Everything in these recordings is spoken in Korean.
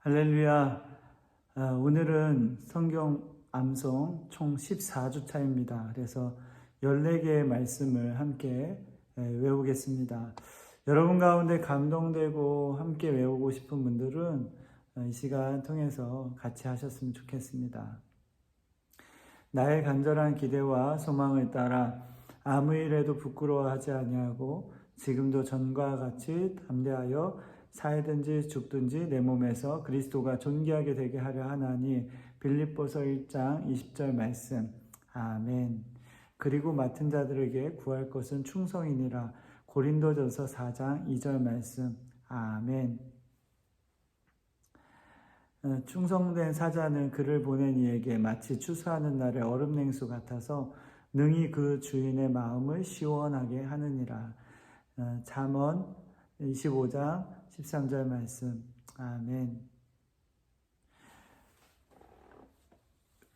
할렐루야. 아, 오늘은 성경 암송 총 14주차입니다. 그래서 14개의 말씀을 함께 에, 외우겠습니다. 여러분 가운데 감동되고 함께 외우고 싶은 분들은 어, 이 시간 통해서 같이 하셨으면 좋겠습니다. 나의 간절한 기대와 소망을 따라 아무 일에도 부끄러워하지 아니하고 지금도 전과 같이 담대하여 살든지 죽든지 내 몸에서 그리스도가 존귀하게 되게 하려 하나니 빌립보서 1장 20절 말씀 아멘. 그리고 맡은 자들에게 구할 것은 충성이니라 고린도전서 4장 2절 말씀 아멘. 어, 충성된 사자는 그를 보낸 이에게 마치 추수하는 날의 얼음 냉수 같아서 능히 그 주인의 마음을 시원하게 하느니라. 어, 잠언 25장 13절 말씀. 아멘.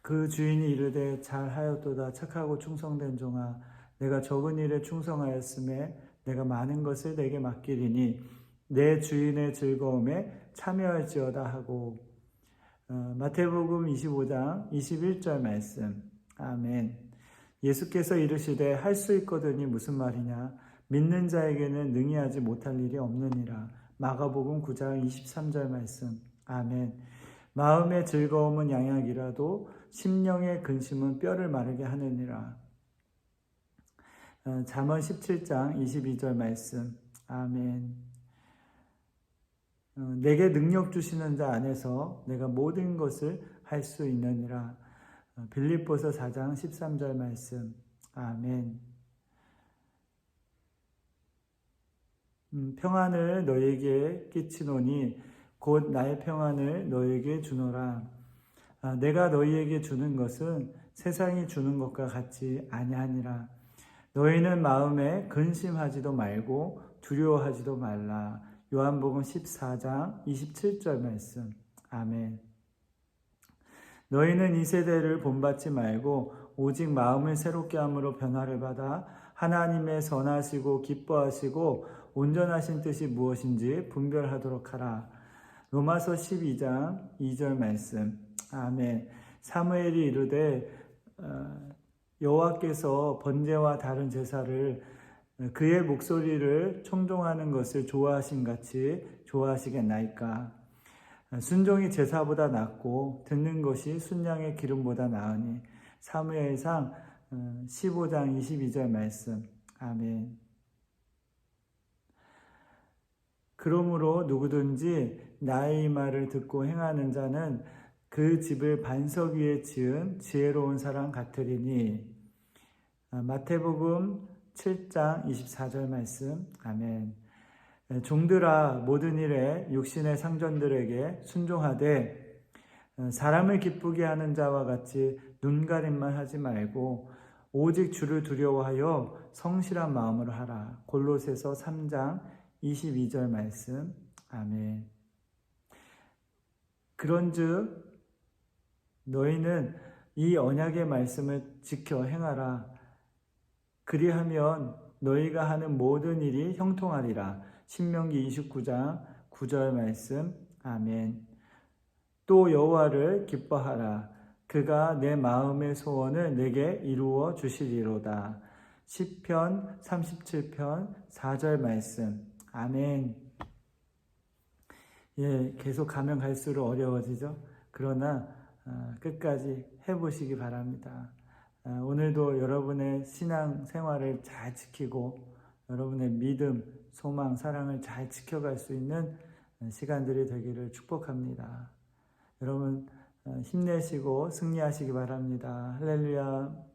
그 주인이 이르되 잘하였도다 착하고 충성된 종아 내가 적은 일에 충성하였음에 내가 많은 것을 내게 맡기리니 내 주인의 즐거움에 참여할지어다 하고 어, 마태복음 25장 21절 말씀. 아멘. 예수께서 이르시되 할 수 있거든이 무슨 말이냐 믿는 자에게는 능히 하지 못할 일이 없느니라. 마가복음 9장 23절 말씀. 아멘. 마음의 즐거움은 양약이라도 심령의 근심은 뼈를 마르게 하느니라. 어, 잠언 17장 22절 말씀. 아멘. 어, 내게 능력 주시는 자 안에서 내가 모든 것을 할 수 있느니라. 어, 빌립보서 4장 13절 말씀. 아멘. 평안을 너에게 끼치노니 곧 나의 평안을 너에게 주노라. 아, 내가 너희에게 주는 것은 세상이 주는 것과 같이 아니하니라. 너희는 마음에 근심하지도 말고 두려워하지도 말라. 요한복음 14장 27절 말씀. 아멘. 너희는 이 세대를 본받지 말고 오직 마음을 새롭게 함으로 변화를 받아 하나님의 선하시고 기뻐하시고 온전하신 뜻이 무엇인지 분별하도록 하라. 로마서 12장 2절 말씀. 아멘. 사무엘이 이르되 어, 여호와께서 번제와 다른 제사를 어, 그의 목소리를 청종하는 것을 좋아하신 같이 좋아하시겠나이까. 어, 순종이 제사보다 낫고 듣는 것이 순양의 기름보다 나으니 사무엘상 15장 22절 말씀. 아멘. 그러므로 누구든지 나의 말을 듣고 행하는 자는 그 집을 반석 위에 지은 지혜로운 사람 같으리니. 아, 마태복음 7장 24절 말씀. 아멘. 종들아 모든 일에 육신의 상전들에게 순종하되 어, 사람을 기쁘게 하는 자와 같이 눈 가림만 하지 말고 오직 주를 두려워하여 성실한 마음으로 하라. 골로새서 3장 22절 말씀. 아멘. 그런즉 너희는 이 언약의 말씀을 지켜 행하라. 그리하면 너희가 하는 모든 일이 형통하리라. 신명기 29장 9절 말씀. 아멘. 또 여호와를 기뻐하라. 그가 내 마음의 소원을 내게 이루어 주시리로다. 시편 37편 4절 말씀. 아멘. 예, 계속 가면 갈수록 어려워지죠. 그러나 어, 끝까지 해보시기 바랍니다. 어, 오늘도 여러분의 신앙 생활을 잘 지키고 여러분의 믿음, 소망, 사랑을 잘 지켜갈 수 있는 시간들이 되기를 축복합니다. 여러분 어, 힘내시고 승리하시기 바랍니다. 할렐루야.